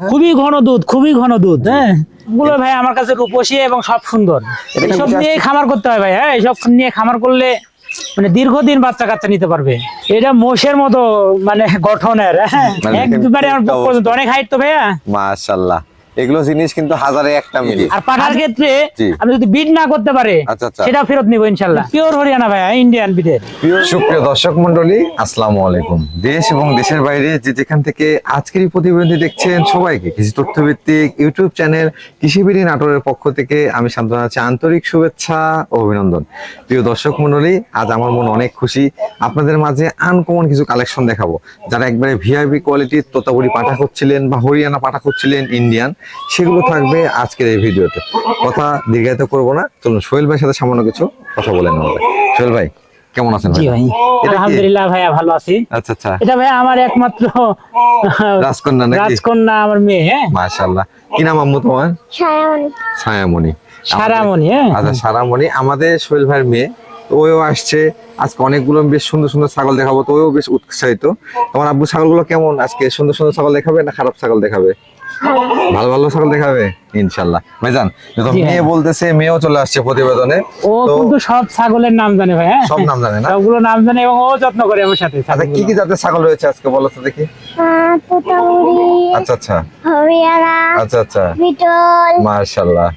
খুবই ঘন দুধ খুবই ঘন দুধ হ্যাঁ? গুলো ভাই আমার কাছে রূপসী এবং সব সুন্দর। এইসব নিয়ে খামার করতে হয় ভাই হ্যাঁ? এইসব নিয়ে খামার করলে মানে দীর্ঘদিন বাচ্চা কাচ্চা নিতে পারবে। এটা মোষের মতো মানে গঠনের হ্যাঁ? মানে একবারে আমার পর্যন্ত। অনেক হাইট তো ভাইয়া। মাশাল্লাহ এগুলো জিনিস কিন্তু হাজারে একটা মিলি। আর পাঠার ক্ষেত্রে। আপনি যদি বিট না করতে পারে আচ্ছা, আচ্ছা। সেটা ফেরত নিবো ইনশাল্লাহ। পিওর হরিয়ানা ভাইয়া ইন্ডিয়ান বিটের সুপ্রিয় দর্শক মন্ডলী আসসালামু আলাইকুম। দেশ এবং দেশের বাইরে যে যেখান থেকে আজকের এই প্রতিবেদনটি দেখছেন সবাইকে কৃষি তথ্যভিত্তিক ইউটিউব চ্যানেল কৃষিবিড়ি নাটোরের পক্ষ থেকে আমি শান্ত আছি আন্তরিক শুভেচ্ছা ও অভিনন্দন। প্রিয় দর্শক মন্ডলী আজ আমার মন অনেক খুশি। আপনাদের মাঝে আনকমন কিছু কালেকশন দেখাবো। যারা একবারে ভিআইপি কোয়ালিটির তোতাপুরি পাঠা করছিলেন বা হরিয়ানা পাঠা করছিলেন ইন্ডিয়ান সেগুলো থাকবে আজকের এই ভিডিওতে। কথা দীর্ঘায়িত করব না। চলুন সোহেল ভাইয়ের সাথে সামান্য কিছু কথা বলে নেওয়া যাক। সোহেল ভাই কেমন আছেন জি ভাই আলহামদুলিল্লাহ ভাইয়া ভালো আছি। আচ্ছা আচ্ছা। এটা ভাই আমার একমাত্র রাজকন্যা নাকি? রাজকন্যা আমার মেয়ে হ্যাঁ। মাশাআল্লাহ। কি নাম আম্মু তোমার? সায়ামণি ছায়ামণি। সারামণি হ্যাঁ। আচ্ছা সারামণি। আমাদের সোহেল ভাইয়ের মেয়ে ওও আসছে। আজকে অনেকগুলো বেশ সুন্দর সুন্দর ছাগল দেখাবো তো ওও বেশ উৎসাহিত। তোমার আব্বু ছাগলগুলো কেমন? আজকে সুন্দর সুন্দর ছাগল দেখাবে না খারাপ ছাগল দেখাবে? ভালো ভালো ছাগল দেখাবে? ইনশাল্লাহ। ভাইজান মেয়ে হ্যাঁ। বলতেছে মেয়েও চলে আসছে প্রতিবেদনে। ও কিন্তু সব ছাগলের নাম জানে ভাই হ্যাঁ? সব নাম জানে না? সবগুলো নাম জানে এবং ও যত্ন করে আমার সাথে আচ্ছা কি কি জাতের ছাগল রয়েছে আজকে বলো তো দেখি? আচ্ছা আচ্ছা। হরিয়ানা আচ্ছা আচ্ছা। বিটল মার্শাল্লাহ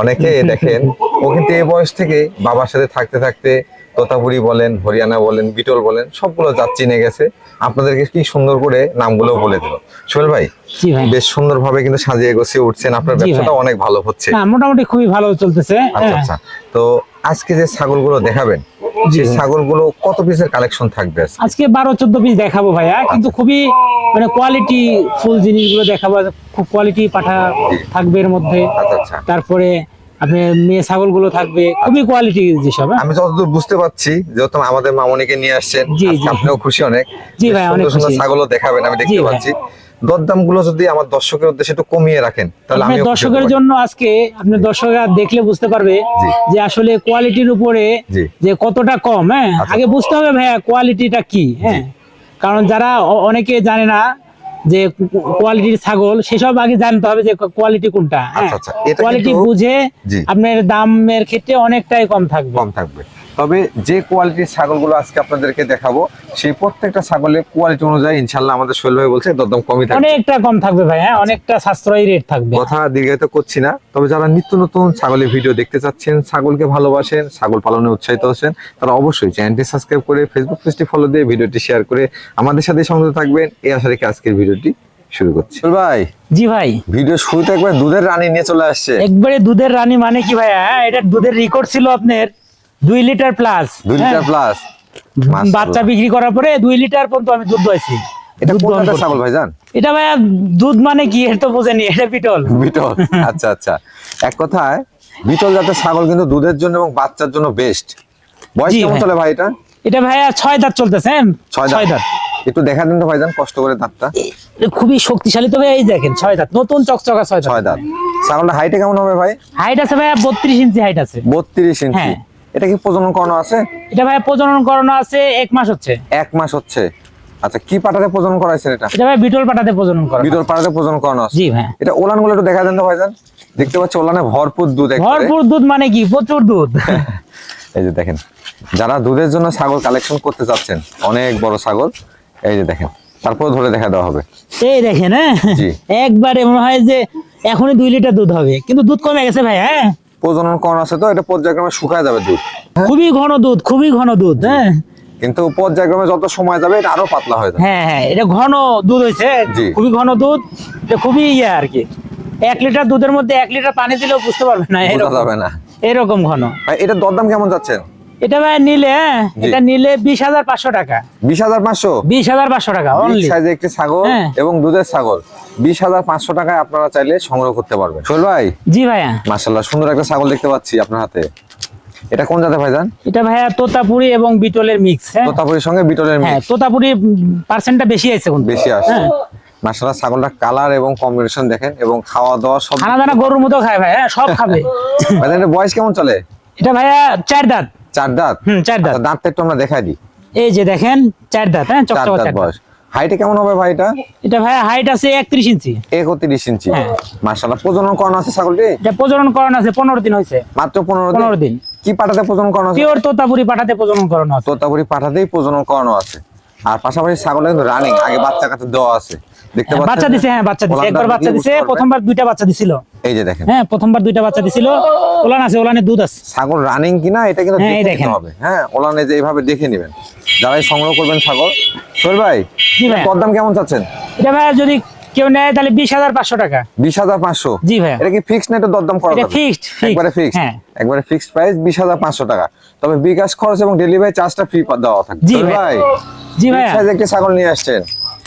অনেকে দেখেন ও কিন্তু এই বয়স থেকে বাবার সাথে থাকতে থাকতে তোতাপুরি বলেন হরিয়ানা বলেন বিটল বলেন সবগুলো জাত চিনে গেছে। আপনাদেরকে কি সুন্দর করে নামগুলো বলে দিল সোহেল ভাই বেশ সুন্দর ভাবে কিন্তু সাজিয়ে গোছিয়ে উঠছেন। আপনার ব্যবসাটা অনেক ভালো হচ্ছে। মোটামুটি খুবই ভালো চলতেছে আচ্ছা হ্যাঁ। আচ্ছা তো আজকে যে ছাগলগুলো দেখাবেন জি। সেই ভাই। ছাগলগুলো কত পিসের কালেকশন থাকবে আজকে? আজকে বারো চোদ্দ পিস দেখাবো ভাইয়া কিন্তু খুবই মানে কোয়ালিটি ফুল জিনিসগুলো দেখাবো খুব কোয়ালিটি পাঠা থাকবে এর মধ্যে। আচ্ছা আচ্ছা। তারপরে আপনি মেয়ে ছাগলগুলো থাকবে খুবই কোয়ালিটি যেসব হ্যাঁ। আমি যতদূর বুঝতে পারছি যেহেতু আমাদের মামনিকে নিয়ে আসছেন। আপনিও খুশি অনেক। জি ভাই, অনেক সুন্দর ছাগলও দেখাবেন আমি দেখতে পাচ্ছি। দরদামগুলো যদি আমার দর্শকের উদ্দেশ্যে একটু কমিয়ে রাখেন তাহলে আমি দর্শকের জন্য আজকে আপনি দর্শকরা দেখলে বুঝতে পারবে যে আসলে কোয়ালিটির উপরে যে কতটা কম হ্যাঁ? আচ্ছা। আগে বুঝতে হবে ভাইয়া কোয়ালিটিটা কি হ্যাঁ? কারণ যারা অনেকে জানে না যে কোয়ালিটির ছাগল সেসব আগে জানতে হবে যে কোয়ালিটি কোনটা হ্যাঁ? আচ্ছা, আচ্ছা। এটা কোয়ালিটি বুঝে আপনার দামের ক্ষেত্রে অনেকটাই কম থাকবে। কম থাকবে। তবে যে কোয়ালিটির ছাগলগুলো আজকে আপনাদেরকে দেখাবো সেই প্রত্যেকটা ছাগলের কোয়ালিটি অনুযায়ী ইনশাল্লাহ আমাদের শৈল ভাই বলছে দরদাম কমই থাকবে। অনেকটা কম থাকবে ভাই হ্যাঁ অনেকটা সাশ্রয়ী রেট থাকবে। কথা দীর্ঘায়িত করছি না তবে যারা নিত্য নতুন ছাগলের ভিডিও দেখতে চাচ্ছেন ছাগলকে ভালোবাসেন ছাগল পালনে উৎসাহিত হচ্ছেন তারা অবশ্যই চ্যানেলটি সাবস্ক্রাইব করে ফেসবুক পেজটি ফলো দিয়ে ভিডিওটি শেয়ার করে আমাদের সাথে সংযুক্ত থাকবেন। এই আশা রেখে আজকের ভিডিওটি শুরু করছি। শৈল ভাই জি ভাই। ভিডিও শুরুতে একবার দুধের রানী নিয়ে চলে আসছে। একবারে দুধের রানী মানে কি ভাইয়া হ্যাঁ এটা দুধের রেকর্ড ছিল আপনার। দুই লিটার প্লাস দুই লিটার প্লাস বাচ্চা বিক্রি করার পরে দুই লিটার পর্যন্ত আমি দুধ দোয়াইছি এটা দুধ কোন দহন জাতের ছাগল ভাইজান? এটা ভাইয়া দুধ মানে কি? এটা তো বোঝেনি এটা পিটল বিটল। আচ্ছা আচ্ছা। এক কথায় বিটল জাতের ছাগল কিন্তু দুধের জন্য এবং বাচ্চার জন্য বেস্ট বয়স কেমন ভাই। চলে ভাই এটা? এটা ভাইয়া ছয় দাঁত চলতেছে হ্যাঁ? ছয় দাঁত। একটু দেখা দিন তো ভাইজান কষ্ট করে দাঁতটা। খুবই শক্তিশালী। তবে এই দেখেন ছয় দাঁত। নতুন চকচকা ছয় দাঁত। ছয় দাঁত। ছাগলটা হাইটে কেমন হবে ভাই? হাইট আছে ভাইয়া বত্রিশ ইঞ্চি হাইট আছে। বত্রিশ ইঞ্চি হ্যাঁ। এটা কি প্রজনন করানো আছে? এটা ভাইয়া প্রজনন করানো আছে এক মাস হচ্ছে। এক মাস হচ্ছে। আচ্ছা কি পাটাতে প্রজনন করাইছেন এটা? এটা ভাই বিটল পাটাতে প্রজনন করা। বিটল পাটাতে প্রজনন করানো আছে। জি ভাই এটা ওলানগুলো একটু দেখা দেন তো ভাইজান। দেখতে পাচ্ছি ওলানে ভরপুর দুধ। ভরপুর দুধ মানে কি? প্রচুর দুধ। এই যে দেখেন যারা দুধের জন্য ছাগল কালেকশন করতে চাচ্ছেন অনেক বড় ছাগল এই যে দেখেন তারপর ধরে দেখা দেওয়া হবে। এই দেখেন হ্যাঁ? জি। একবারে মনে হয় যে এখনই দুই লিটার দুধ হবে কিন্তু দুধ কমে গেছে ভাই হ্যাঁ? প্রজনন করণ আছে তো এটা পর্যায়ক্রমে শুকায় যাবে দুধ। খুবই ঘন দুধ খুবই ঘন দুধ হ্যাঁ? কিন্তু পর্যায়ক্রমে যত সময় যাবে এটা আরও পাতলা হয়ে যাবে। হ্যাঁ হ্যাঁ এটা ঘন দুধ হয়েছে খুবই ঘন দুধ এটা খুবই ইয়ে আর কি। এক লিটার দুধের মধ্যে এক লিটার পানি দিলেও বুঝতে পারবে না এরকম। যাবে না। এরকম ঘন। এটা দরদাম কেমন যাচ্ছেন এটা ভাই নিলে হ্যাঁ? এটা নিলে বিশ হাজার পাঁচশো টাকা। বিশ হাজার পাঁচশো? বিশ হাজার পাঁচশো টাকা সাইজে একটি ছাগল হ্যাঁ। এবং দুধের ছাগল। বিশ হাজার পাঁচশো টাকায় আপনারা চাইলে সংগ্রহ করতে পারবেন। শোল ভাই? জি ভাইয়া। মাসাল্লাহ সুন্দর একটা ছাগল দেখতে পাচ্ছি আপনার হাতে। এটা কোন জাতে ভাইজান? এটা ভাইয়া তোতাপুরি এবং বিটলের মিক্স হ্যাঁ? তোতাপুরির সঙ্গে বিটলের হ্যাঁ মিক্স তোতাপুরি পার্সেন্টটা বেশি আছে কিন্তু। বেশি আসে হ্যাঁ। মাসাল্লাহ ছাগলটা কালার এবং কম্বিনেশন দেখেন এবং খাওয়া দাওয়া সব খানা দানা গরুর মতো খায় ভাই হ্যাঁ সব খাবে। ভাইজান বয়স কেমন চলে? এটা ভাইয়া চার দাঁত। চার দাঁত? হুম চার দাঁত। আচ্ছা, দাঁতটা একটু আমরা দেখাই দিই। এই যে দেখেন চার দাঁত হ্যাঁ চকচকা চার দাঁত হাইটে কেমন হবে ভাই এটা? এটা ভাইয়া হাইট আছে একত্রিশ ইঞ্চি। একত্রিশ ইঞ্চি। হ্যাঁ। মার্শাল্লাহ প্রজনন করানো আছে ছাগলটি? এটা প্রজনন করানো আছে পনেরো দিন হয়েছে। মাত্র পনেরো পনেরো দিন। কি পাঠাতে প্রজনন করানো আছে? পিওর তোতাপুরি পাঠাতে প্রজনন করানো আছে। তোতাপুরি পাঠাতেই প্রজনন করানো আছে। আর পাশাপাশি ছাগলের কিন্তু রানিং আগে বাচ্চা কাছে দেওয়া আছে। দেখতে হ্যাঁ, পাচ্ছেন বাচ্চা দিছে হ্যাঁ বাচ্চা দিছে। একবার বাচ্চা দিছে প্রথমবার দুইটা বাচ্চা দিছিল। এই যে দেখেন। হ্যাঁ প্রথমবার দুইটা বাচ্চা দিছিল। ওলান আছে ওলানে দুধ আছে। ছাগল রানিং কিনা এটা কিন্তু এই দেখে দেখেন। নিতে হবে। ওলানে যে এইভাবে দেখে নেবেন। যারাই সংগ্রহ করবেন ছাগল। সোহেল ভাই কত দাম কেমন চাচ্ছেন? এটা ভাইয়া যদি কেউ নেয় তাহলে বিশ হাজার পাঁচশো টাকা। বিশ হাজার পাঁচশো? জি এটা কি ফিক্সড না এটা দরদাম করা এটা fixed, একবারে ফিক্সড। একবারে ফিক্সড প্রাইস বিশ হাজার পাঁচশো টাকা। তবে বিকাশ খরচ এবং ডেলিভারি চার্জটা ফ্রি দেওয়া থাকবে। জি ভাই। ভাই জি একটি ছাগল নিয়ে আসছেন।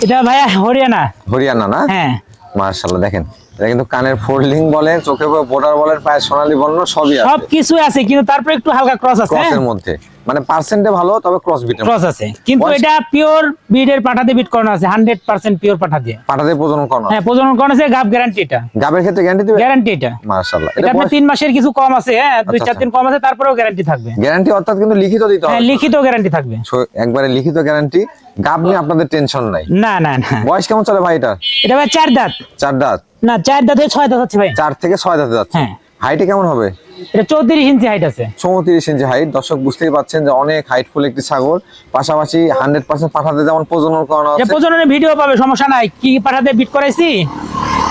এটা ভাইয়া হরিয়ানা। হরিয়ানা না? হ্যাঁ। মার্শাল্লাহ দেখেন। এটা কিন্তু কানের ফোল্ডিং বলে চোখে বর্ডার বলেন পায়ে সোনালী বর্ণ সবই সব আছে। সবকিছু আছে কিন্তু তারপরে একটু হালকা ক্রস আছে ক্রসের মধ্যে। মানে পার্সেন্টে ভালো তবে ক্রস বিটের ক্রস আছে। কিন্তু এটা পিওর ব্রিডের পাঠাতে বিট করানো আছে হান্ড্রেড পার্সেন্ট পিওর পাঠা দিয়ে। পাঠাতে প্রজনন করানো হ্যাঁ প্রজনন করানো আছে গাব গ্যারান্টি এটা গাবের ক্ষেত্রে গ্যারান্টি দিবে? গ্যারান্টি এটা মার্শাল্লাহ এটা আপনার তিন মাসের কিছু কম আছে হ্যাঁ দুই আচ্ছা, চার দিন কম আছে তারপরেও গ্যারান্টি থাকবে। গ্যারান্টি অর্থাৎ কিন্তু লিখিত দিতে হবে হ্যাঁ হবে। লিখিত গ্যারান্টি থাকবে। একবারে লিখিত গ্যারান্টি গাব নিয়ে আপনাদের টেনশন নাই। না না না। বয়স কেমন চলে ভাই এটা? এটা ভাই চার দাঁত। চার দাঁত। না চার দাঁত হয়ে ছয় দাঁত আছে ভাই। চার থেকে ছয় দাঁতে যাচ্ছে। হ্যাঁ। হাইটে কেমন হবে? এটা চৌত্রিশ ইঞ্চি হাইট আছে। চৌত্রিশ ইঞ্চি হাইট দর্শক বুঝতেই পাচ্ছেন যে অনেক হাইটফুল একটি ছাগল। পাশাপাশি হান্ড্রেড পার্সেন্ট পাঠাতে যেমন প্রজনন করানো আছে। প্রজননের ভিডিও পাবে সমস্যা নাই। কি পাঠাতে বিট করাইছি?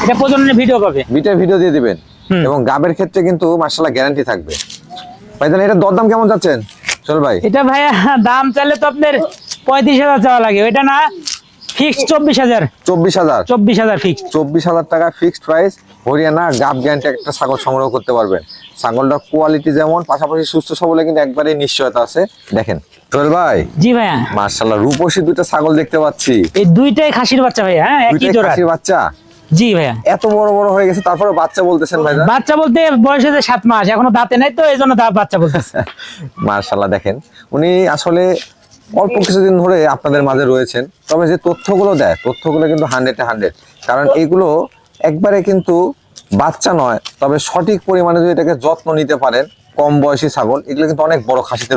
এটা প্রজননের ভিডিও পাবে। বিটের ভিডিও দিয়ে দিবেন। এবং গাবের ক্ষেত্রে কিন্তু মার্শাল্লাহ গ্যারান্টি থাকবে। ভাইজান এটা দরদাম কেমন যাচ্ছেন? চল ভাই। এটা ভাইয়া দাম চাইলে তো আপনার পঁয়ত্রিশ হাজার চাওয়া লাগে। এটা না ফিক্সড চব্বিশ হাজার। চব্বিশ হাজার। চব্বিশ হাজার ফিক্সড চব্বিশ হাজার টাকা ফিক্সড প্রাইস হরিয়ানা গাব গ্যারান্টি একটা ছাগল সংগ্রহ করতে পারবেন। ছাগলটার কোয়ালিটি যেমন পাশাপাশি সুস্থ সবলে কিন্তু একবারে নিশ্চয়তা আছে। দেখেন চল ভাই। জি ভাইয়া। মার্শাল্লাহ রূপসী দুইটা ছাগল দেখতে পাচ্ছি। এই দুইটাই খাসির বাচ্চা ভাইয়া হ্যাঁ একই জোড়া। খাসির বাচ্চা। জি ভাইয়া। এত বড় বড় হয়ে গেছে তারপরে বাচ্চা বলতেছেন ভাই বাচ্চা বলতে বয়স হয়েছে সাত মাস এখনও দাঁতে নাই তো এই জন্য বাচ্চা বলতেছে। মার্শাল্লাহ দেখেন উনি আসলে অল্প কিছুদিন ধরে আপনাদের মাঝে রয়েছেন। তবে যে তথ্যগুলো দেয় তথ্যগুলো কিন্তু হান্ড্রেড হান্ড্রেড। কারণ এগুলো একবারে কিন্তু বাচ্চা নয় তবে সঠিক পরিমাণে যদি এটাকে যত্ন নিতে পারেন কম বয়সী ছাগল এগুলো কিন্তু অনেক বড় খাসিতে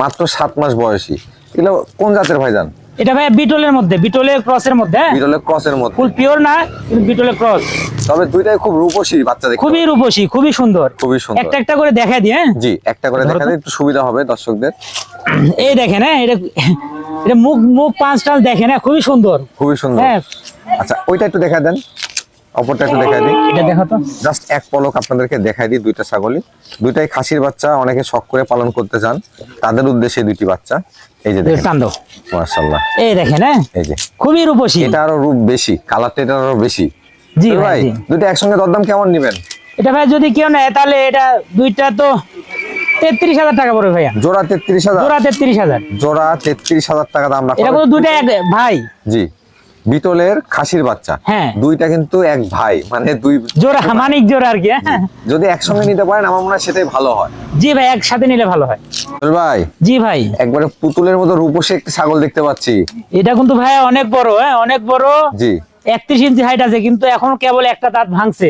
মাত্র সাত মাস বয়সী। এগুলো কোন জাতের ভাইজান? এটা ভাই বিটলের মধ্যে বিটলের ক্রসের মধ্যে বিটলের ক্রস ক্রসের মধ্যে। ফুল পিওর না কিন্তু বিটলের ক্রস। তবে দুইটাই খুব রূপসী বাচ্চা দেখতে খুবই রূপসী খুবই সুন্দর। খুবই সুন্দর। একটা একটা করে দেখা দিয়ে হ্যাঁ? জি একটা করে দেখা। দেখালে একটু সুবিধা হবে দর্শকদের। এই দেখেন হ্যাঁ এটা এটা মুখ মুখ পাঁচ টাল দেখেন হ্যাঁ খুবই সুন্দর। খুবই সুন্দর। হ্যাঁ। আচ্ছা ওইটা একটু দেখা দেন। অপরটা একটু দেখা দিই। এটা দেখো তো। জাস্ট এক পলক আপনাদেরকে দেখাই দিই দুইটা ছাগলই। দুইটাই খাসির বাচ্চা অনেকে শখ করে পালন করতে চান। তাদের উদ্দেশ্যে দুইটি বাচ্চা। এই যে দেখেন। মার্শাল্লাহ এই দেখেন হ্যাঁ? এই যে। খুবই রূপসী। এটা আরও রূপ বেশি কালারটা এটা আরও বেশি। জি ভাই ভাই দুইটা একসঙ্গে দরদাম কেমন নিবেন? এটা ভাই যদি কেউ নেয় তাহলে এটা দুইটা তো তেত্রিশ হাজার টাকা পড়বে ভাইয়া। জোড়া তেত্রিশ হাজার? জোড়া তেত্রিশ হাজার। জোড়া তেত্রিশ হাজার টাকা দাম রাখা এটা দুইটা ভাই। জি। বিটলের খাসির বাচ্চা। হ্যাঁ। দুইটা কিন্তু এক ভাই মানে দুই জোড়া মানিক জোড়া আর কি হ্যাঁ। যদি একসঙ্গে নিতে পারেন আমার মনে হয় সেটাই ভালো হয়। জি ভাই একসাথে নিলে ভালো হয়। ভাই জি ভাই। একবারে পুতুলের মতো রূপসী একটি ছাগল দেখতে পাচ্ছি। এটা কিন্তু ভাই অনেক বড় হ্যাঁ অনেক বড়। জি। একত্রিশ ইঞ্চি হাইট আছে কিন্তু এখন কেবল একটা দাঁত ভাঙছে।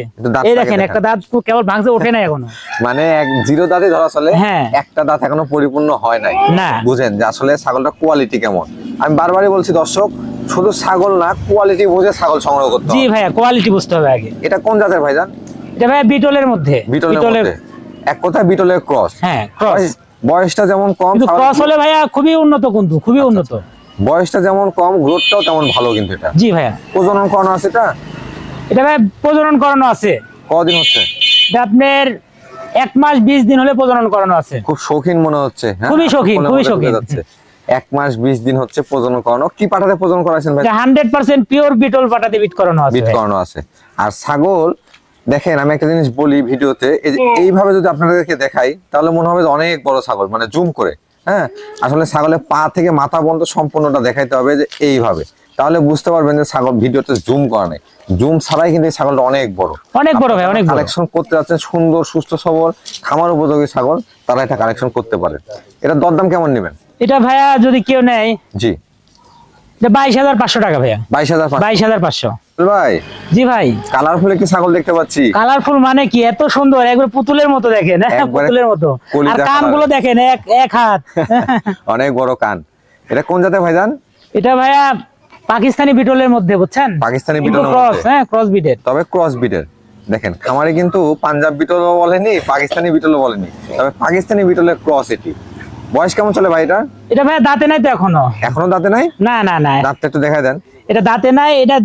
এই দেখেন একটা দাঁত কেবল ভাঙছে ওঠে না এখনও। মানে এক জিরো দাঁতে ধরা চলে হ্যাঁ। একটা দাঁত এখনও পরিপূর্ণ হয় নাই। না। বুঝেন যে আসলে ছাগলটা কোয়ালিটি কেমন। আমি বারবারই বলছি দর্শক শুধু ছাগল না কোয়ালিটি বুঝে ছাগল সংগ্রহ করতে জি ভাইয়া কোয়ালিটি বুঝতে হবে আগে। এটা কোন জাতের ভাইজান? এটা ভাইয়া বিটলের মধ্যে। বিটলের মধ্যে। এক কথায় বিটলের ক্রস হ্যাঁ ক্রস বয়সটা যেমন কম ক্রস হলে ভাইয়া খুবই উন্নত কিন্তু খুবই আচ্ছা, উন্নত। বয়সটা যেমন কম গ্রোথটাও তেমন ভালো কিন্তু এটা। জি ভাইয়া। প্রজনন করানো আছে এটা? এটা ভাই প্রজনন করানো আছে। কদিন হচ্ছে? এটা আপনার এক মাস বিশ দিন হলে প্রজনন করানো আছে। খুব শৌখিন মনে হচ্ছে হ্যাঁ? খুবই শৌখিন, খুবই শৌখিন। এক মাস বিশ দিন হচ্ছে প্রজনন করানো। কি পাঠাতে প্রজনন করাছেন ভাই? হান্ড্রেড পার্সেন্ট পিওর বিটল পাটাতে বিট করানো আছে। বিট করানো আছে। আর ছাগল দেখেন আমি একটা জিনিস বলি ভিডিওতে এইভাবে যদি আপনাদেরকে দেখাই তাহলে মনে হবে অনেক বড় ছাগল মানে জুম করে হ্যাঁ? আসলে ছাগলের পা থেকে মাথা পর্যন্ত সম্পূর্ণটা দেখাইতে হবে যে এইভাবে। তাহলে বুঝতে পারবেন যে ছাগল ভিডিওতে জুম করা নেই। জুম ছাড়াই কিন্তু এই ছাগলটা অনেক বড়। অনেক বড় ভাই অনেক বড়। কালেকশন করতে যাচ্ছেন সুন্দর সুস্থ সবল খামার উপযোগী ছাগল তারা এটা কালেকশন করতে পারে। এটা দরদাম কেমন নেবেন? এটা ভাইয়া যদি কেউ নেয় জি। বাইশ হাজার পাঁচশো টাকা ভাইয়া। বাইশ হাজার বাইশ হাজার পাঁচশো। ভাই। জি ভাই। কালারফুল একটি ছাগল দেখতে পাচ্ছি। কালারফুল মানে কি? এত সুন্দর একবার পুতুলের মতো দেখেন হ্যাঁ, পুতুলের মতো। আর কান দেখেন এক এক হাত। অনেক বড় কান। এটা কোন জাতের ভাইজান? এটা ভাইয়া পাকিস্তানি বিটলের মধ্যে বুঝছেন? পাকিস্তানি বিটলের ক্রস হ্যাঁ ক্রস বিটের তবে ক্রস বিটের দেখেন খামারে কিন্তু পাঞ্জাব বিটলও বলেনি পাকিস্তানি বিটলও বলেনি। তবে পাকিস্তানি বিটলের ক্রস এটি। বয়স কেমন চলে ভাই এটা? এটা ভাইয়া দাঁতে নাই তো এখনও। এখনও দাঁতে নাই? না না না। দাঁতটা একটু দেখাই দেন। এটা দাঁতে নাই এটা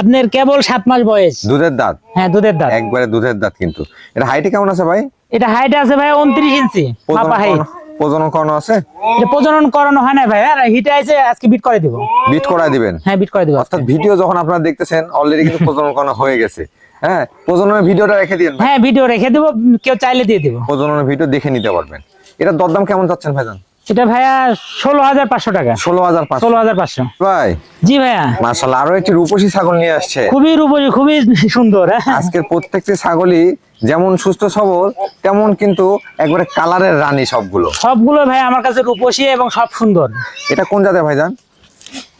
আপনার কেবল সাত মাস বয়স। দুধের দাঁত? হ্যাঁ দুধের দাঁত। একবারে দুধের দাঁত কিন্তু। এটা হাইটে কেমন আছে ভাই? এটা হাইট আছে ভাই উনত্রিশ ইঞ্চি মাপা হাইট প্রজনন করানো আছে? এটা প্রজনন করানো হয় না ভাই আর হিটে আছে আজকে বিট করে দিব। বিট করায় দিবেন? হ্যাঁ বিট করে দিব অর্থাৎ ভিডিও যখন আপনারা দেখতেছেন অলরেডি কিন্তু প্রজনন করানো হয়ে গেছে। হ্যাঁ প্রজননের ভিডিওটা রেখে দিন ভাই। হ্যাঁ ভিডিও রেখে দিব কেউ চাইলে দিয়ে দিব। প্রজননের ভিডিও দেখে নিতে পারবেন। এটা দরদাম কেমন যাচ্ছেন ভাইজান? এটা ভাইয়া ষোলো হাজার পাঁচশো টাকা। ষোলো হাজার ষোলো হাজার পাঁচশো। ভাই। জি ভাইয়া। মার্শাল্লাহ আরও একটি রূপসী ছাগল নিয়ে আসছে। খুবই রূপসী খুবই সুন্দর হ্যাঁ। আজকের প্রত্যেকটি ছাগলই যেমন সুস্থ সবল তেমন কিন্তু একবারে কালারের রানী সবগুলো। সবগুলো ভাই আমার কাছে রূপসী এবং সব সুন্দর। এটা কোন জাতের ভাইজান?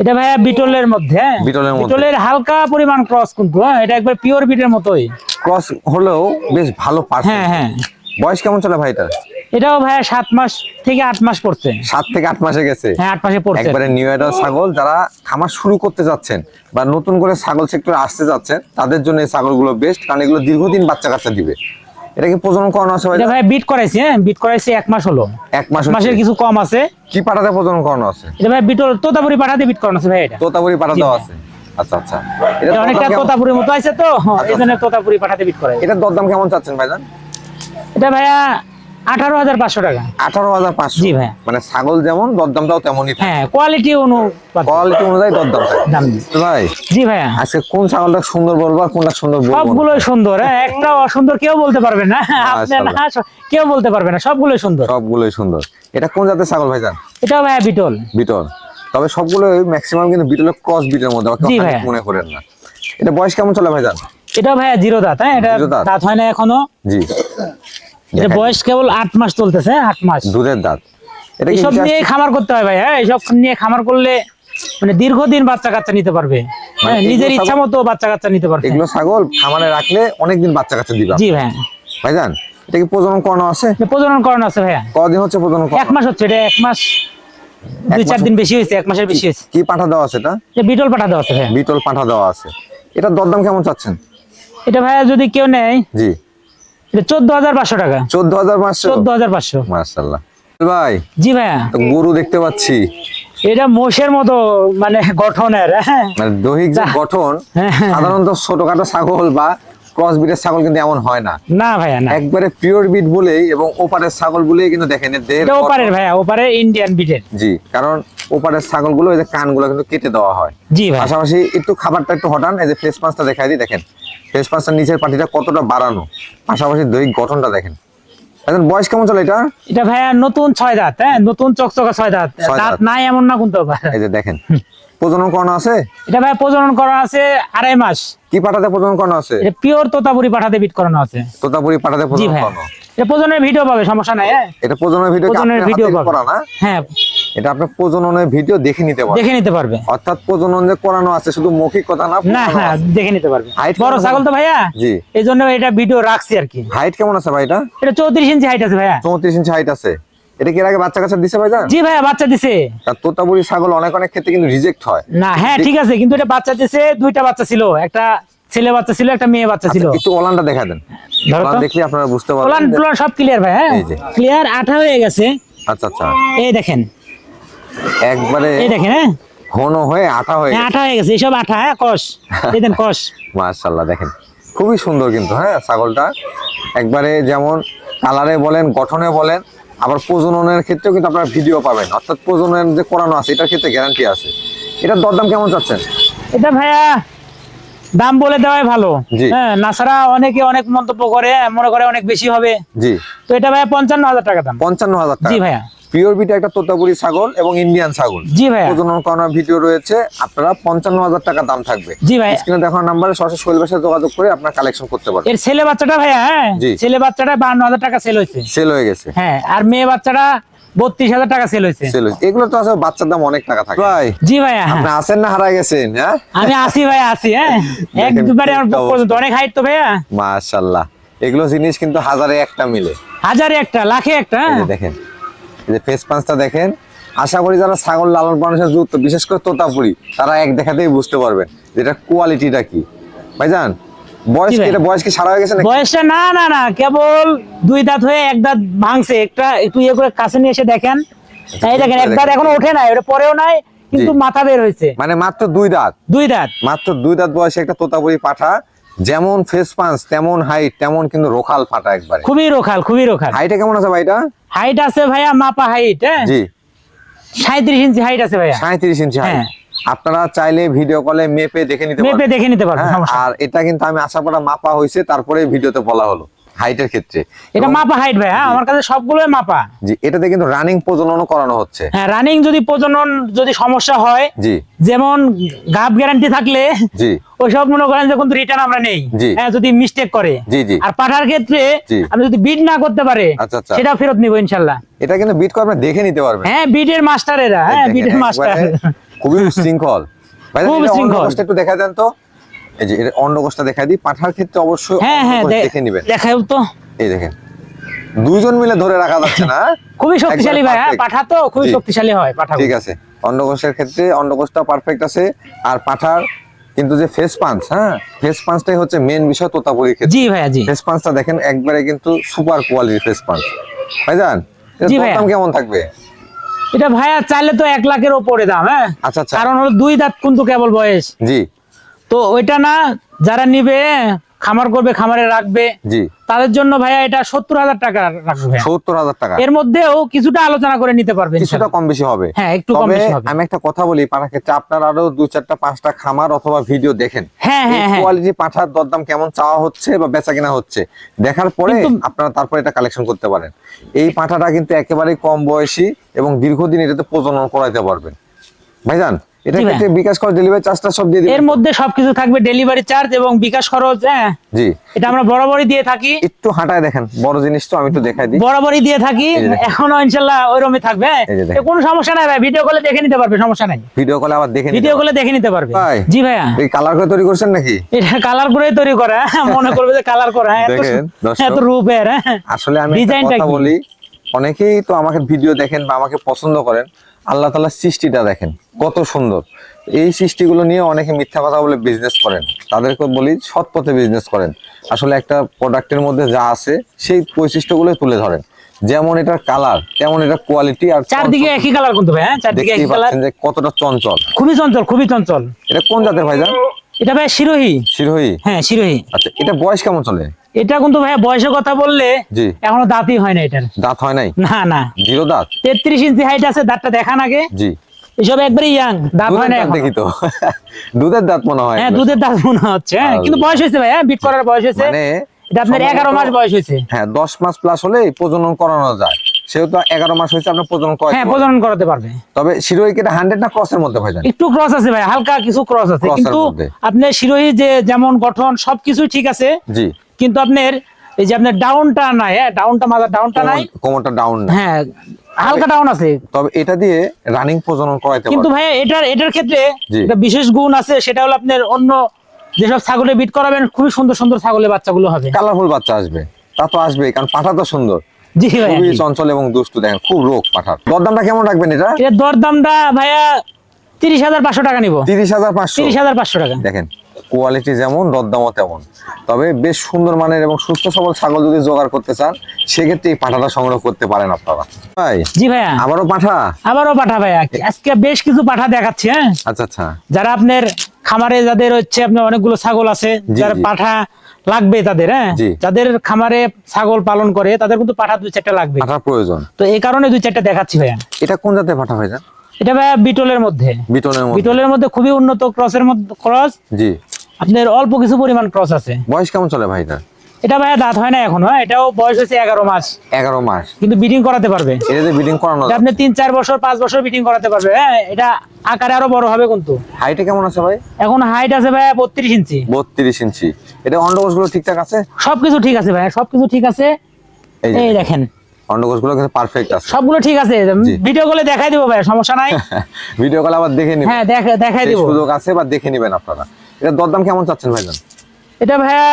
এটা ভাইয়া বিটলের মধ্যে হ্যাঁ? বিটলের মধ্যে। বিটলের হালকা পরিমাণ ক্রস কিন্তু হ্যাঁ। এটা একবার পিওর বিটের মতোই। ক্রস হলেও বেশ ভালো পার্সেন্ট হ্যাঁ হ্যাঁ। বয়স কেমন চলে ভাই এটা এটাও ভাইয়া সাত মাস থেকে আট মাস পড়ছে। সাত থেকে আট মাসে গেছে। হ্যাঁ আট মাসে পড়ছে। একবারে নিউ এডাল ছাগল যারা খামার শুরু করতে যাচ্ছেন বা নতুন করে ছাগল সেক্টরে আসতে যাচ্ছেন তাদের জন্য এই ছাগলগুলো বেস্ট কারণ এগুলো দীর্ঘদিন বাচ্চা কাচ্চা দিবে। এটা কি প্রজনন করানো আছে ভাই? ভাই বিট করাইছি হ্যাঁ বিট করাইছি এক মাস হলো। এক মাস মাসের কিছু কম আছে। কি পাঠাতে প্রজনন করানো আছে? এটা ভাই বিটল তোতাপুরি পাঠাতে বিট করানো আছে ভাই এটা। তোতাপুরি আছে। আচ্ছা আচ্ছা। এটা অনেকটা তোতাপুরির মতো আছে তো তোতাপুরি পাঠাতে বিট দরদাম কেমন চাচ্ছেন ভাইজান? এটা ভাইয়া আঠারো হাজার পাঁচশো টাকা। আঠারো হাজার পাঁচশো। জি। মানে ছাগল যেমন দরদামটাও তেমনই হ্যাঁ কোয়ালিটি কোয়ালিটি অনুযায়ী দরদাম দাম। ভাই জি ভাইয়া। আজকে কোন ছাগলটা সুন্দর বলব আর কোনটা সুন্দর বলব না? সবগুলোই সুন্দর হ্যাঁ একটা অসুন্দর কেউ বলতে পারবে না। কেউ বলতে পারবে না সবগুলোই সুন্দর। সবগুলোই সুন্দর। এটা কোন জাতের ছাগল ভাইজান? ভাইয়া বিটল। বিটল। তবে সবগুলো ম্যাক্সিমাম কিন্তু বিটলের ক্রস বিটের মধ্যে। মনে করেন না। এটা বয়স কেমন চলে ভাইজান? এটাও ভাইয়া জিরো দাঁত হ্যাঁ এটা। দাঁত হয় না এখনও। জি। এটা বয়স কেবল আট মাস চলতেছে হ্যাঁ, আট মাস। দুধের দাঁত। এটা এইসব নিয়ে খামার করতে হয় ভাই হ্যাঁ নিয়ে খামার করলে মানে দীর্ঘদিন বাচ্চা কাচ্চা নিতে পারবে। হ্যাঁ নিজের সব- ইচ্ছা মতো বাচ্চা কাচ্চা নিতে পারবে। এগুলো ছাগল খামারে রাখলে অনেকদিন বাচ্চা কাচ্চা দিবা। জি ভাইজান এটা কি প্রজনন করানো আছে? প্রজনন করানো আছে ভাইয়া। কদিন হচ্ছে প্রজনন এক মাস হচ্ছে এটা এক মাস দুই চার দিন বেশি হয়েছে এক মাসের বেশি হয়েছে। কি পাঠা দেওয়া আছে এটা বিটল পাঠা দেওয়া আছে ভাইয়া। বিটল পাঠা দেওয়া আছে। এটা দরদাম কেমন চাচ্ছেন? এটা ভাইয়া যদি কেউ নেয় জি। চোদ্দ হাজার পাঁচশো টাকা। চোদ্দ হাজার পাঁচশো? চোদ্দ হাজার পাঁচশো। মার্শাল্লাহ ভাই জি ভাইয়া। গরু দেখতে পাচ্ছি। এটা মোষের মতো মানে গঠনের হ্যাঁ। মানে দৈহিক যে গঠন হ্যাঁ, হ্যাঁ। সাধারণত ছোটখাটো ছাগল বা ক্রস বিটের ছাগল কিন্তু এমন হয় না। না ভাইয়া না। একবারে পিওর বিট বলেই এবং ওপারের ছাগল বলেই কিন্তু দেখেন এর এটা ওপারের ভাইয়া ওপারে ইন্ডিয়ান বিটের জি কারণ ওপারের ছাগলগুলো এই যে কানগুলো কিন্তু কেটে দেওয়া হয়। জি ভাই পাশাপাশি একটু খাবারটা একটু হটান এই যে ফেস পাঁচটা দেখাই দিই দেখেন। ফেস পাঁচটার নিচের পাটিটা কতটা বাড়ানো? পাশাপাশি দৈহিক গঠনটা দেখেন। এখন বয়স কেমন চলে এটা? এটা ভাইয়া নতুন ছয় দাঁত হ্যাঁ? নতুন চকচকা ছয় দাঁত। দাঁত। নাই এমন না কিন্তু এই যে দেখেন প্রজনন করানো আছে? এটা ভাই প্রজনন করা আছে আড়াই মাস। কি পাঠাতে প্রজনন করানো আছে? এটা পিওর তোতাপুরি পাঠাতে বিট করানো আছে। তোতাপুরি পাঠাতে প্রজনন করানো। এটা প্রজনের ভিডিও পাবে সমস্যা নাই হ্যাঁ? এটা প্রজননের ভিডিও প্রজনের ভিডিও পাবে। হ্যাঁ। এটা আপনার প্রজননের ভিডিও দেখে নিতে পারবেন। দেখে নিতে পারবে। অর্থাৎ প্রজনন যে করানো আছে শুধু মৌখিক কথা না না হ্যাঁ দেখে নিতে পারবে। বড় ছাগল তো ভাইয়া? জি। এই জন্য এটা ভিডিও রাখছি আর কি। হাইট কেমন আছে ভাই এটা? এটা চৌত্রিশ ইঞ্চি হাইট আছে ভাইয়া। চৌত্রিশ ইঞ্চি হাইট আছে। এটা কি আগে বাচ্চা কাচ্চা দিছে ভাই জি ভাইয়া বাচ্চা দিছে। তার তোতাপুরি ছাগল অনেক অনেক ক্ষেত্রে কিন্তু রিজেক্ট হয়। না হ্যাঁ ঠিক আছে কিন্তু এটা বাচ্চা দিছে দুইটা বাচ্চা ছিল। একটা ছেলে বাচ্চা ছিল একটা মেয়ে বাচ্চা ছিল। একটু ওলানটা দেখা দেন। ধরো তো। ওলান দেখলে আপনারা বুঝতে পারবেন প্লান সব ক্লিয়ার ভাই হ্যাঁ? ক্লিয়ার আঠা হয়ে গেছে। আচ্ছা আচ্ছা। এই দেখেন। একবারে এই দেখেন হ্যাঁ? ঘন হয়ে আঠা হয়ে হ্যাঁ, আঠা হয়ে গেছে এইসব আঠা হ্যাঁ কষ। এই দেন কষ। মাশাআল্লাহ দেখেন খুবই সুন্দর কিন্তু হ্যাঁ ছাগলটা। একবারে যেমন কালারে বলেন গঠনে বলেন আবার প্রজননের ক্ষেত্রেও কিন্তু আপনারা ভিডিও পাবেন। অর্থাৎ প্রজননের যে করানো আছে এটার ক্ষেত্রে গ্যারান্টি আছে। এটার দরদাম কেমন চাচ্ছেন? এটা ভাইয়া দাম বলে দেওয়াই ভালো। হ্যাঁ নাছাড়া অনেকে অনেক মন্তব্য করে মনে করে অনেক বেশি হবে। জি। তো এটা ভাইয়া পঞ্চান্ন হাজার টাকা দাম। পঞ্চান্ন হাজার টাকা। জি ভাইয়া। পিওর বিটা একটা তোতাপুরি ছাগল এবং ইন্ডিয়ান ছাগল। জি ভাইয়া। প্রজনন করানোর ভিডিও রয়েছে আপনারা পঞ্চান্ন হাজার টাকা দাম থাকবে। জি ভাইয়া। স্ক্রিনে দেখানো নাম্বারে সরাসরি শৈলবাসে যোগাযোগ করে আপনার কালেকশন করতে পারবেন। এর ছেলে বাচ্চাটা হ্যাঁ? ছেলে বাচ্চাটা বান্ন হাজার টাকা সেল হয়েছে। সেল হয়ে গেছে। হ্যাঁ আর মেয়ে বাচ্চাটা বত্রিশ হাজার টাকা সেল হয়েছে। এগুলো তো আসলে বাচ্চার দাম অনেক টাকা থাকে। ভাই জি হ্যাঁ। আপনি না গেছেন হ্যাঁ? আমি আসি ভাই আসি হ্যাঁ। এক দুবারে অনেক হাইট তো ভাইয়া। মাশাল্লাহ এগুলো জিনিস কিন্তু হাজারে একটা মিলে। হাজারে একটা লাখে একটা দেখেন। এই যে ফেস পাঁচটা দেখেন আশা করি যারা ছাগল লালন পালনের সাথে যুক্ত বিশেষ করে তোতাপুরি তারা এক দেখাতেই বুঝতে পারবেন যেটা কোয়ালিটিটা কি। ভাইজান বয়স কি ভাই। এটা বয়স কি সারা হয়ে গেছে নাকি? বয়সটা না না না কেবল দুই দাঁত হয়ে এক দাঁত ভাঙছে। একটা একটু ইয়ে করে কাছে নিয়ে এসে দেখেন। এই দেখেন এক দাঁত এখনও ওঠে নাই ওটা পরেও নাই কিন্তু মাথা বের হয়েছে। মানে মাত্র দুই দাঁত? দুই দাঁত। মাত্র দুই দাঁত বয়সে একটা তোতাপুরি পাঠা যেমন ফেস পাঞ্চ তেমন হাইট তেমন কিন্তু রোখাল ফাটা একবার। খুবই রোখাল খুবই রোখাল। হাইটে কেমন আছে ভাইটা? হাইট আছে ভাইয়া মাপা হাইট হ্যাঁ? জি। সাঁত্রিশ ইঞ্চি হাইট আছে ভাইয়া। সাঁত্রিশ ইঞ্চি হাইট হ্যাঁ। আপনারা চাইলে ভিডিও কলে মেপে দেখে নিতে পারবেন। মেপে দেখে নিতে পারবে হ্যাঁ। আর এটা কিন্তু আমি আশা করা মাপা হইছে তারপরে ভিডিওতে বলা হলো। হাইটের ক্ষেত্রে। এটা মাপা হাইট ভাই হ্যাঁ আমার কাছে সবগুলোই মাপা। জি এটাতে কিন্তু রানিং প্রজননও করানো হচ্ছে। হ্যাঁ রানিং যদি প্রজনন যদি সমস্যা হয় জি। যেমন গাব গ্যারান্টি থাকলে জি। ওইসব মনে করেন যে কিন্তু রিটার্ন আমরা নেই। হ্যাঁ যদি মিস্টেক করে। জি, জি। আর পাঠার ক্ষেত্রে আমি যদি বিট না করতে পারে আচ্ছা, আচ্ছা। সেটা ফেরত নিব ইনশাল্লাহ। এটা কিন্তু বিট করে আপনি দেখে নিতে পারবেন। হ্যাঁ বিটের মাস্টার এরা। হ্যাঁ বিটের মাস্টার খুবই শৃঙ্খল। ভাই। একটু দেখা দেন তো। এই যে এটা অন্ডকোষটা দেখা দিই। পাঠার ক্ষেত্রে অবশ্যই হ্যাঁ হ্যাঁ দেখে নেবেন। দেখাও তো। এই দেখেন। দুইজন মিলে ধরে রাখা যাচ্ছে না। খুবই শক্তিশালী ভাই হ্যাঁ। পাঠা তো খুবই শক্তিশালী হয় পাঠা ঠিক আছে। অন্ডকোষের ক্ষেত্রে অন্ডকোষটা পারফেক্ট আছে। আর পাঠার কিন্তু যে ফেস পাঞ্চ হ্যাঁ ফেস পাঞ্চটাই হচ্ছে মেন বিষয় তোতাপুরির ক্ষেত্রে। জি ভাইয়া জি। ফেস পাঞ্চটা দেখেন একবারে কিন্তু সুপার কোয়ালিটির ফেস পাঞ্চ ভাইজান এর। দাম কেমন থাকবে? এটা ভাইয়া চাইলে তো এক লাখের ওপরে দাম হ্যাঁ। আচ্ছা আচ্ছা। কারণ হলো দুই দাঁত কিন্তু কেবল বয়স। জি। তো ওইটা না যারা নিবে খামার করবে খামারে রাখবে তাদের জন্য ভাইয়া এটা সত্তর হাজার টাকা রাখবে সত্তর হাজার টাকা। এর মধ্যেও কিছুটা আলোচনা করে নিতে পারবে কিছুটা কম বেশি হবে। হ্যাঁ একটু কম বেশি হবে। আমি একটা কথা বলি পাঠা ক্ষেত্রে আপনার আরও দু চারটা পাঁচটা খামার অথবা ভিডিও দেখেন। হ্যাঁ হ্যাঁ হ্যাঁ। কোয়ালিটি পাঠার দরদাম কেমন চাওয়া হচ্ছে বা বেচা কিনা হচ্ছে দেখার পরে আপনারা তারপরে এটা কালেকশন করতে পারেন। এই পাঠাটা কিন্তু কম বয়সী এবং দীর্ঘদিন এটাতে প্রজনন করাইতে পারবেন। ভাইজান এটা ক্ষেত্রে বিকাশ করে ডেলিভারি চার্জটা সব দিয়ে এর মধ্যে সবকিছু থাকবে ডেলিভারি চার্জ এবং বিকাশ খরচ হ্যাঁ জি এটা আমরা বরাবরই দিয়ে থাকি একটু হাঁটায় দেখেন বড় জিনিস তো আমি একটু দেখাই দিই বরাবরই দিয়ে থাকি এই যে দেখেন। এখনও ইনশাল্লাহ ওইরকমই থাকবে? এই যে দেখেন। এ কোনো সমস্যা নাই ভাই ভিডিও কলে দেখে নিতে পারবে সমস্যা নাই ভিডিও কলে আবার দেখে নিতে ভিডিও কলে দেখে নিতে পারবে জি ভাইয়া এই কালার করে তৈরি করছেন নাকি এটা কালার করে তৈরি করা হ্যাঁ? মনে করবে যে কালার করা হ্যাঁ? দেখেন, এত রূপের হ্যাঁ? আসলে আমি কথা বলি অনেকেই তো আমাকে ভিডিও দেখেন বা আমাকে পছন্দ করেন আল্লাহ তাআলার সৃষ্টিটা দেখেন কত সুন্দর। এই সৃষ্টিগুলো নিয়ে অনেকে মিথ্যা কথা বলে বিজনেস করেন তাদেরকে বলি সৎ পথে বিজনেস করেন। আসলে একটা প্রোডাক্টের মধ্যে যা আছে সেই বৈশিষ্ট্যগুলোই তুলে ধরেন। যেমন এটার কালার তেমন এটা কোয়ালিটি আর চারদিকে একই কালার কিন্তু ভাই হ্যাঁ? চারদিকে একই কালার যে কতটা চঞ্চল। খুবই চঞ্চল খুবই চঞ্চল। এটা কোন জাতের ভাইজান এটা ভাই শিরোহী। শিরোহী? হ্যাঁ শিরোহী। আচ্ছা এটা বয়স কেমন চলে? এটা কিন্তু ভাই বয়সের কথা বললে এখনও দাঁতই হয় না এটার। দাঁত হয় নাই? না না। জিরো দাঁত? তেত্রিশ ইঞ্চি হাইট আছে দাঁতটা দেখান আগে। জি। এসব একবারে ইয়াং দাঁত হয় না দেখি তো। দুধের দাঁত মনে হয়। হ্যাঁ দুধের দাঁত মনে হচ্ছে। হ্যাঁ কিন্তু বয়স হয়েছে ভাই হ্যাঁ বিট করার বয়স হয়েছে। মানে এটা আপনার এগারো মাস বয়স হয়েছে। হ্যাঁ দশ মাস প্লাস হলে প্রজনন করানো যায়। সেহেতু এগারো মাস হয়েছে আপনার প্রজনন করাতে হ্যাঁ প্রজনন করাতে পারবে। তবে শিরোহী কি এটা হান্ড্রেড না ক্রসের মধ্যে একটু ক্রস আছে ভাই হালকা কিছু ক্রস আছে। কিন্তু মধ্যে। আপনার শিরোহী যে যেমন গঠন সবকিছু ঠিক আছে। জি। কিন্তু আপনার এই যে আপনার ডাউনটা নাই হ্যাঁ ডাউনটা মাথার ডাউনটা নাই। কোমরটা ডাউন হ্যাঁ হালকা ডাউন আছে। তবে এটা দিয়ে রানিং প্রজনন করাইতে কিন্তু ভাই এটার এটার ক্ষেত্রে একটা বিশেষ গুণ আছে সেটা হলো আপনার অন্য যেসব ছাগলে বিট করাবেন খুবই সুন্দর সুন্দর ছাগলের বাচ্চাগুলো হবে। কালারফুল বাচ্চা আসবে। তা তো আসবেই কারণ পাঠা তো সুন্দর। জি ভাই খুবই চঞ্চল এবং দুষ্টু দেখেন খুব রোগ পাঠার দরদামটা কেমন রাখবেন এটা? এর দরদামটা ভাইয়া তিরিশ হাজার পাঁচশো টাকা নিব। তিরিশ হাজার পাঁচশো। তিরিশ হাজার পাঁচশো টাকা। দেখেন কোয়ালিটি যেমন দরদামও তেমন। তবে বেশ সুন্দর মানের এবং সুস্থ সবল ছাগল যদি জোগাড় করতে চান সেক্ষেত্রে এই পাঠাটা সংগ্রহ করতে পারেন আপনারা। ভাই জি ভাইয়া। আবারও পাঠা? আবারও পাঠা ভাইয়া। আজকে বেশ কিছু পাঠা দেখাচ্ছি হ্যাঁ? আচ্ছা আচ্ছা। যারা আপনার খামারে যাদের হচ্ছে আপনার অনেকগুলো ছাগল আছে যারা পাঠা লাগবে তাদের হ্যাঁ? যাদের খামারে ছাগল পালন করে তাদের কিন্তু পাঠা দুই চারটা লাগবে। পাঠা প্রয়োজন। তো এই কারণে দুই চারটা দেখাচ্ছি ভাইয়া। এটা কোন জাতের পাঠা ভাইজান? এটা ভাইয়া বিটলের মধ্যে। বিটলের মধ্যে খুবই উন্নত ক্রসের মধ্যে ক্রস। জি। আপনার অল্প কিছু পরিমাণ ক্রস আছে। বয়স কেমন চলে ভাইটা? এটা ভাইয়া দাঁত হয় না এখনও হ্যাঁ? এটাও বয়স হয়েছে এগারো মাস। এগারো মাস। কিন্তু বিডিং করাতে পারবে। এটাতে বিডিং করানো আপনি তিন চার বছর পাঁচ বছর বিডিং করাতে পারবে হ্যাঁ? এটা আকারে আরও বড় হবে কিন্তু। হাইটে কেমন আছে ভাই? এখন হাইট আছে ভাইয়া বত্রিশ ইঞ্চি। বত্রিশ ইঞ্চি। এটা অন্ডকোষগুলো ঠিকঠাক আছে? সবকিছু ঠিক আছে ভাইয়া সবকিছু ঠিক আছে। এই দেখেন। অন্ডকোষগুলো কিন্তু পারফেক্ট আছে। সবগুলো ঠিক আছে। ভিডিও কলে দেখাই দিব ভাই সমস্যা নাই। ভিডিও কল আবার দেখে নিবেন। হ্যাঁ দেখ- দেখাই দিব। সুযোগ আছে বা দেখে নিবেন আপনারা। এটা দরদাম কেমন চাচ্ছেন ভাইজান? এটা ভাইয়া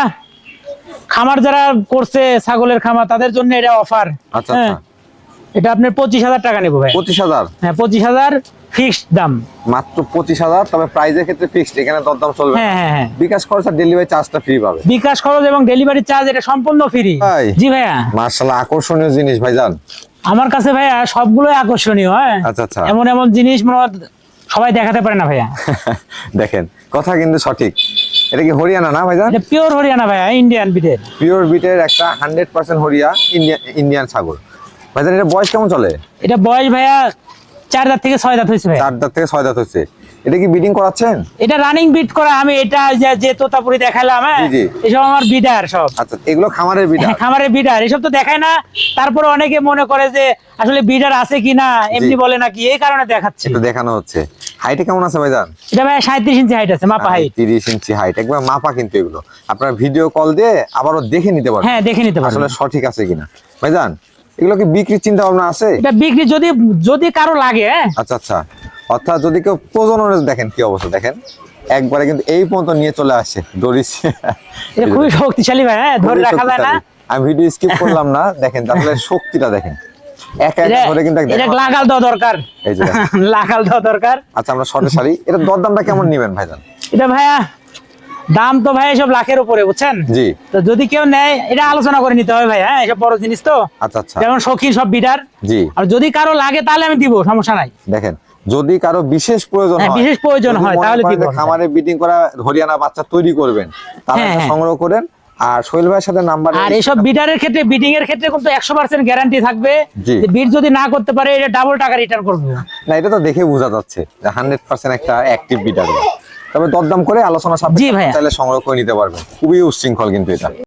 খামার যারা করছে ছাগলের খামার তাদের জন্য এটা অফার আচ্ছা আচ্ছা। এটা আপনার পঁচিশ হাজার টাকা নেব ভাই পঁচিশ হাজার? হ্যাঁ পঁচিশ হাজার ফিক্সড দাম। মাত্র পঁচিশ হাজার তবে প্রাইজের ক্ষেত্রে ফিক্সড এখানে দরদাম চলবে। হ্যাঁ হ্যাঁ হ্যাঁ। বিকাশ খরচ আর ডেলিভারি চার্জটা ফ্রি পাবে। বিকাশ খরচ এবং ডেলিভারি চার্জ এটা সম্পূর্ণ ফ্রি জি ভাইয়া। মার্শাল্লাহ আকর্ষণীয় জিনিস ভাইজান। আমার কাছে ভাইয়া সবগুলোই আকর্ষণীয় হ্যাঁ। আচ্ছা, আচ্ছা। এমন এমন জিনিস মনে সবাই দেখাতে পারে না ভাইয়া। দেখেন কথা কিন্তু সঠিক। এটা কি হরিয়ানা না ভাইজান? এটা পিওর হরিয়ানা ভাই ইন্ডিয়ান বিটের পিওর বিটের একটা হান্ড্রেড পার্সেন্ট হরিয়া ইন্ডিয়ান ইন্ডিয়ান ছাগল ভাইজান এটা বয়স কেমন চলে? এটা বয়স ভাইয়া চার দাঁত থেকে ছয় দাঁত হয়েছে চার দাঁত থেকে ছয় দাঁত হচ্ছে এটা কি বিডিং করাচ্ছেন? এটা রানিং বিট করা আমি এটা যে- তোতাপুরি দেখালাম হ্যাঁ। এসব আমার বিডার সব। আচ্ছা এগুলো খামারের বিটা হ্যাঁ, খামারের বিডার এসব তো দেখায় না। তারপরে অনেকে মনে করে যে আসলে বিডার আছে কিনা এমনি বলে নাকি এই কারণে দেখাচ্ছে। এটা দেখানো হচ্ছে। হাইটে কেমন আছে ভাইজান? এটা ভাই সাঁত্রিশ ইঞ্চি হাইট আছে মাপা হাইট তিরিশ ইঞ্চি হাইট একবার মাপা কিন্তু এগুলো। আপনার ভিডিও কল দিয়ে আবারও দেখে নিতে পারবেন। হ্যাঁ দেখে নিতে আসলে সঠিক আছে কিনা। ভাইজান এগুলো কি বিক্রির চিন্তা ভাবনা আছে? এটা বিক্রি যদি যদি কারও লাগে হ্যাঁ। আচ্ছা আচ্ছা। অর্থাৎ যদি কেউ প্রজননের দেখেন কি অবস্থা দেখেন। একবারে কিন্তু এই পর্যন্ত নিয়ে চলে দড়িস এটা খুবই শক্তিশালী ভাই হ্যাঁ ধরে রাখা যায় না। আমি ভিডিও স্কিপ করলাম না দেখেন আসলে শক্তিটা দেখেন। একা একা ধরে কিন্তু এক এটা লাগাল দেওয়া দরকার। এই যে লাগাল দেওয়া দরকার। আচ্ছা আমরা শর্টে সারি এটা দরদামটা কেমন নিবেন ভাইজান? এটা ভাইয়া দাম তো ভাই সব লাখের উপরে বুঝছেন? জি। তো যদি কেউ নেয় এটা আলোচনা করে নিতে হবে ভাই হ্যাঁ? এসব বড় জিনিস তো। আচ্ছা আচ্ছা। যেমন সখী সব বিডার জি। আর যদি কারও লাগে তাহলে আমি দিব সমস্যা নাই। দেখেন যদি কারও বিশেষ প্রয়োজন হ্যাঁ, হয় বিশেষ প্রয়োজন হয়, তাহলে দিব। খামারে বিটিং করা হরিয়ানা বাচ্চা তৈরি করবেন তাহলে হ্যাঁ, হ্যাঁ। সংগ্রহ করেন আর সোহেল ভাইয়ের সাথে নাম্বার আর এসব বিডারের ক্ষেত্রে বিডিং এর ক্ষেত্রে কিন্তু একশো পার্সেন্ট গ্যারান্টি থাকবে। যে বিড যদি না করতে পারে এটা ডাবল টাকা রিটার্ন করবে। না এটা তো দেখে বোঝা যাচ্ছে যে হান্ড্রেড পার্সেন্ট একটা অ্যাক্টিভ বিটার তবে দরদাম করে আলোচনা সাপেক্ষে জি ভাইয়া। চাইলে সংগ্রহ করে নিতে পারবেন খুবই উচ্ছৃঙ্খল কিন্তু এটা